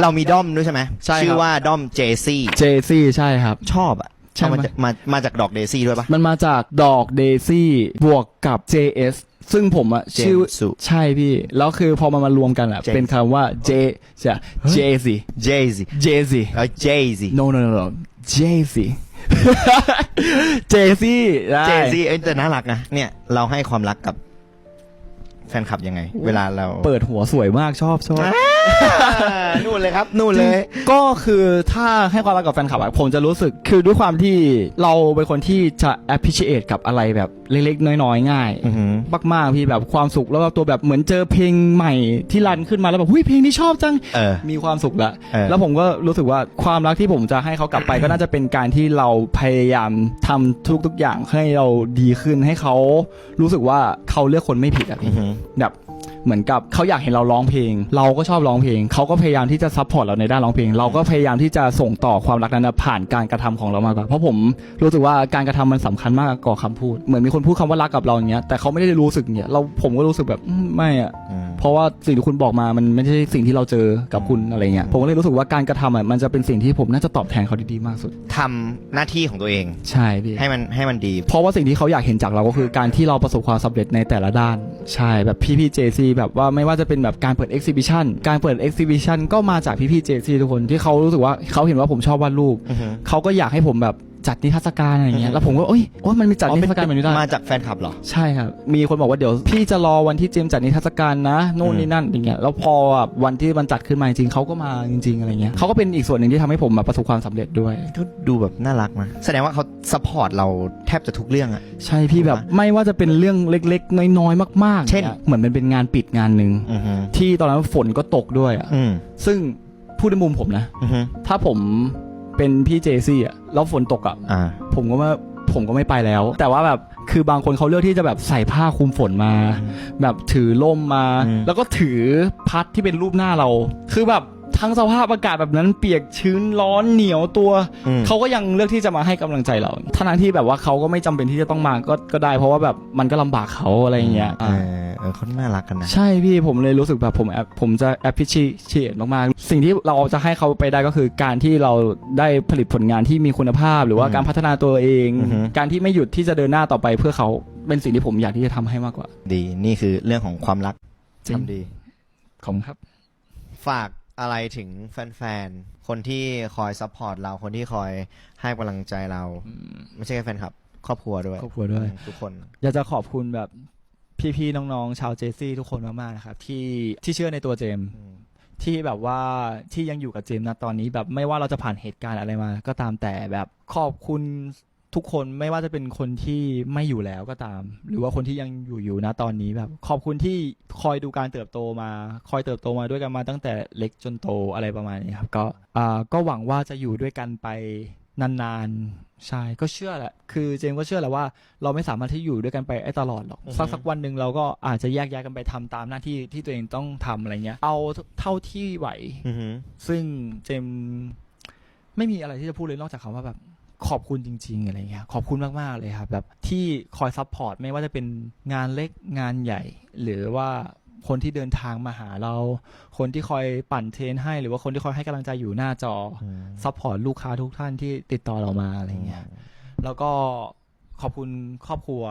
เรามีด้อมด้วยใช่ไหมใช่ครับ ชื่อว่าด้อมเจซี่เจซี่ใช่ครับ ชอบอะใช่เอาไหม มาจากมามาจากดอกเดซี่ด้วยปะ มันมาจากดอกเดซี่บวกกับ JS ซึ่งผมอะเจมส์ชื่อสุใช่พี่ แล้วคือพอมันมารวมกันอะเจมส์เป็นคำว่า J จะ Jay-Z เจซี่ Jay-Z แล้วเจซี่ no no no no Jay-Z Jay-Z ได้ เจซี่เอ้ยแต่น่ารักนะเนี่ยเราให้ความรักกับ แฟนคลับยังไง เวลาเราเปิดหัวสวยมากชอบชอบอ่านู่นเลยครับ นู่นเลย ก็คือถ้าให้ความรักกับแฟนคลับอะผมจะรู้สึกคือด้วยความที่เราเป็นคนที่จะ appreciate กับอะไรแบบเล็กๆ น้อยๆ ง่ายอือหือ มากๆพี่แบบความสุขแล้วแบบตัวแบบเหมือนเจอเพลงใหม่ที่รันขึ้นมาแล้วแบบหุ้ยเพลงนี้ชอบจัง เออ มีความสุขละเออ แล้วผมก็รู้สึกว่าความรักที่ผมจะให้เขากลับไป ก็น่าจะเป็นการที่เราพยายามทำทุกๆอย่างให้เราดีขึ้นให้เขารู้สึกว่าเขาเลือกคนไม่ผิดอะอืพี่อหือแบบเหมือนกับเขาอยากเห็นเราร้องเพลง เราก็ชอบร้องเพลงเขาก็พยายามที่จะซัพพอร์ตเราในด้านร้องเพลง เราก็พยายามที่จะส่งต่อความรักนั้นผ่านการกระทำของเรามากกว่าเพราะผมรู้สึกว่าการกระทำมันสำคัญมากกว่าคำพูดเหมือนมีคนพูดคำว่ารักกับเราอย่างเงี้ยแต่เขาไม่ได้รู้สึกเงี้ยเราผมก็รู้สึกแบบไม่อะ เพราะว่าสิ่งที่คุณบอกมามันไม่ใช่สิ่งที่เราเจอกับคุณอะไรเงี้ยผมก็เลยรู้สึกว่าการกระทำอะมันจะเป็นสิ่งที่ผมน่าจะตอบแทนเขาได้ดีมากสุด ทำหน้าที่ของตัวเอง ใช่พี่ ให้มันให้มันดี เพราะว่าสิ่งที่เขาอยากเห็นจากเราก็คือการที่เราประสบความสำเร็จในแต่ละด้าน ใช่แบบพี่พี่เจซีแบบว่าไม่ว่าจะเป็นแบบการเปิดเอ็กซิบิชันการเปิดเอ็กซิบิชันก็มาจากพี่พี่เจซีทุกคนที่เขารู้สึกว่าเขาเห็นว่าผมชอบวาดรูป อือหือเขาก็อยากให้ผมแบบ จัดนิทรรศการอะไรอย่างเงี้ยแล้วผมก็เอ้ยว่ามันมีจัดนิทรรศการแบบนี้ได้มาจากแฟนคลับเหรอใช่ครับมีคนบอกว่าเดี๋ยวพี่จะรอวันที่เจมส์จัดนิทรรศการนะโน่นนี่นั่นอย่างเงี้ยแล้วพอแบบวันที่มันจัดขึ้นมาจริงๆเขาก็มาจริงๆอะไรเงี้ยเขาก็เป็นอีกส่วนหนึ่งที่ทำให้ผมแบบประสบความสำเร็จด้วยดูดูแบบน่ารักนะแสดงว่าเขาซัพพอร์ตเราแทบจะทุกเรื่องอะใช่พี่แบบไม่ว่าจะเป็นเรื่องเล็กๆ น้อยๆ มากๆเช่นยเหมือนมันเป็นงานปิดงานหนึ่งอือหือที่ตอนนั้นฝนก็ตกด้วยอะอืมซึ่งพูดในมุมผมนะอือหือถ้าผม เป็นพี่เจซี่อะแล้วฝนตกอะอ่า ผมก็ไม่ผมก็ไม่ไปแล้ว แต่ว่าแบบคือบางคนเขาเลือกที่จะแบบใส่ผ้าคลุมฝนมา แบบถือล่มมา อืม แล้วก็ถือพัดที่เป็นรูปหน้าเรา คือแบบ ทั้งสภาพอากาศแบบนั้นเปียกชื้นร้อนเหนียวตัว อืม เขาก็ยังเลือกที่จะมาให้กำลังใจเราทั้งที่แบบว่าเขาก็ไม่จำเป็นที่จะต้องมาก็ก็ได้ เพราะว่าแบบมันก็ลำบากเขาอะไรอย่างเงี้ยเออเออเขาน่ารักกันนะ ใช่พี่ผมเลยรู้สึกแบบผมแอปผมจะ appreciate มาก ๆ สิ่งที่เราจะให้เขาไปได้ก็คือการที่เราได้ผลิตผลงานที่มีคุณภาพ หรือว่าอืมการพัฒนาตัวเอง อือฮึ การที่ไม่หยุดที่จะเดินหน้าต่อไปเพื่อเขาเป็นสิ่งที่ผมอยากที่จะทำให้มากกว่า ดีนี่คือเรื่องของความรักจริง ทำดี ขอบคุณครับ ฝาก อะไรถึงแฟนๆ คนที่คอยซัพพอร์ตเรา คนที่คอยให้กำลังใจเรา ไม่ใช่แค่แฟนคลับ ครอบครัวด้วยครอบครัวด้วย ทุกคน อยากจะขอบคุณแบบพี่ๆ น้องๆ ชาวเจซี่ทุกคนมากๆ นะครับ ที่ที่เชื่อในตัวเจมส์อืมที่แบบว่าที่ยังอยู่กับเจมส์นะตอนนี้แบบไม่ว่าเราจะผ่านเหตุการณ์อะไรมา ก็ตามแต่แบบขอบคุณ ทุกคนไม่ว่าจะเป็นคนที่ไม่อยู่แล้วก็ตาม หรือว่าคนที่ยังอยู่อยู่นะตอนนี้แบบ ขอบคุณที่คอยดูการเติบโตมา คอยเติบโตมาด้วยกันมาตั้งแต่เล็กจนโตอะไรประมาณนี้ครับ ก็อ่าก็หวังว่าจะอยู่ด้วยกันไปนานๆใช่ก็เชื่อแหละ คือเจมส์ก็เชื่อแหละว่าเราไม่สามารถที่อยู่ด้วยกันไปไอ้ตลอดหรอกอือฮึสักสักวันหนึ่งเราก็อาจจะแยกย้ายกันไปทำตามหน้าที่ที่ตัวเองต้องทำอะไรเงี้ย เอาเท่าที่ไหวอือหือซึ่งเจมส์ไม่มีอะไรที่จะพูดเลยนอกจากคำว่าแบบ ขอบคุณจริง ๆ อะไรเงี้ยขอบคุณมาก ๆ เลยครับ แบบที่คอยซัพพอร์ตไม่ว่าจะเป็นงานเล็กงานใหญ่ หรือว่าคนที่เดินทางมาหาเรา คนที่คอยปั่นเทรนให้ หรือว่าคนที่คอยให้กำลังใจอยู่หน้าจออืมซัพพอร์ตลูกค้าทุกท่านที่ติดต่อเรามาอะไรเงี้ยแล้วก็ขอบคุณครอบครัว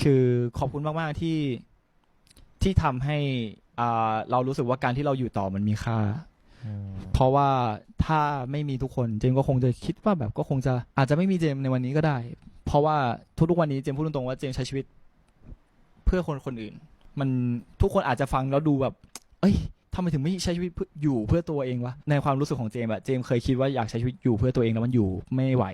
คือขอบคุณมาก ๆ ที่ที่ทำให้อ่าเรารู้สึกว่าการที่เราอยู่ต่อมันมีค่าอืม เพราะว่าถ้าไม่มีทุกคนเจมก็คงจะคิดว่าแบบก็คงจะอาจจะไม่มีเจมในวันนี้ก็ได้ เพราะว่าทุกๆวันนี้เจมพูดตรงๆว่าเจมใช้ชีวิต เพื่อคนคนอื่น มันทุกคนอาจจะฟังแล้วดูแบบ เอ้ยทำไมถึงไม่ใช้ชีวิตเพื่ออยู่เพื่อตัวเองวะในความรู้สึกของเจมอะเจมเคยคิดว่าอยากใช้ชีวิตอยู่เพื่อตัวเองแล้วมันอยู่ไม่ไหว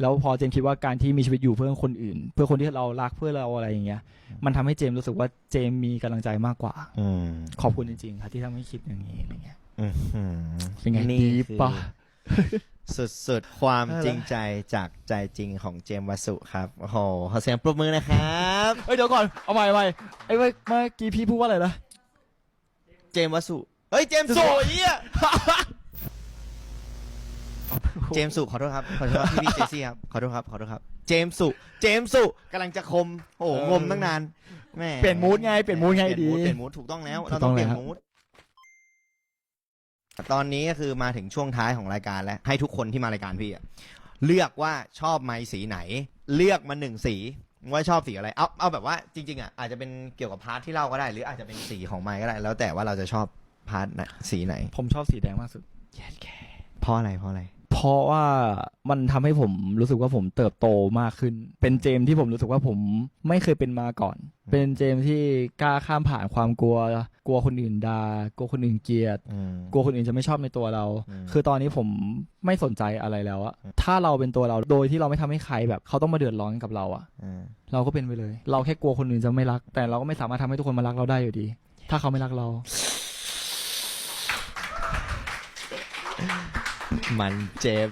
แล้วพอเจมส์คิดว่าการที่มีชีวิตอยู่เพื่อคนอื่น เพื่อคนที่เรารักเพื่อเราอะไรอย่างเงี้ย มันทำให้เจมส์รู้สึกว่าเจมส์มีกำลังใจมากกว่าอืมขอบคุณจริงๆครับที่ทำให้คิดอย่างนี้อะไรเงี้ยอืมอืมเป็นไงนี่ดีคือปะสุดๆ ความอะไรจริงใจจากใจจริงของเจมส์วสุครับ โอ้โหขอเสียงปรบมือนะครับเอ้ยเดี๋ยวก่อน เอาใหม่เอาใหม่ไอ้เมื่อเมื่อกี้พี่พูดว่าอะไรนะ เจมส์วสุเฮ้ย เจมส์สุเหี้ย เจมส์สุขอโทษครับ ขอโทษครับพี่พี่เจซี่ครับ ขอโทษครับ ขอโทษครับ เจมส์สุ เจมส์สุกำลังจะคม โอ้โหงมตั้งนานแหม่เปลี่ยนมูดไงเปลี่ยนมูดไงเปลี่ยนดีมูดเปลี่ยนมูดถูกต้องแล้วถูเรากต้ต้อองงเปลี่ยนแล้วมูดตอนนี้ก็คือมาถึงช่วงท้ายของรายการแล้ว ให้ทุกคนที่มารายการพี่อะเลือกว่าชอบไม้สีไหน เลือกมาหนึ่งสีว่าชอบสีอะไร เอาเอาแบบว่าจริง ๆอะอาจจะเป็นเกี่ยวกับพาร์ทที่เล่าก็ได้ หรืออาจจะเป็นสีของไม้ก็ได้ แล้วแต่ว่าเราจะชอบพาร์ทไหนสีไหน ผมชอบสีแดงมากสุดเพราะอะไรเพราะอะไรเพ ราะว่ามันทำให้ผมรู้สึกว่าผมเติบโตมากขึ้น เป็นเจมส์ที่ผมรู้สึกว่าผมไม่เคยเป็นมาก่อน เป็นเจมส์ที่กล้าข้ามผ่านความกลัว กลัวคนอื่นดา่ากลัวคนอื่นเกลียด อืม กลัวคนอื่นจะไม่ชอบในตัวเรา อืมคือตอนนี้ผมไม่สนใจอะไรแล้วอะถ้าเราเป็นตัวเรา โดยที่เราไม่ทำให้ใครแบบ เขาต้องมาเดือดร้อนกับเราอะอืม เราก็เป็นไปเลย เราแค่กลัวคนอื่นจะไม่รัก แต่เราก็ไม่สามารถทำให้ทุกคนมารักเราได้อยู่ดี ถ้าเขาไม่รักเรา มันเจ็บ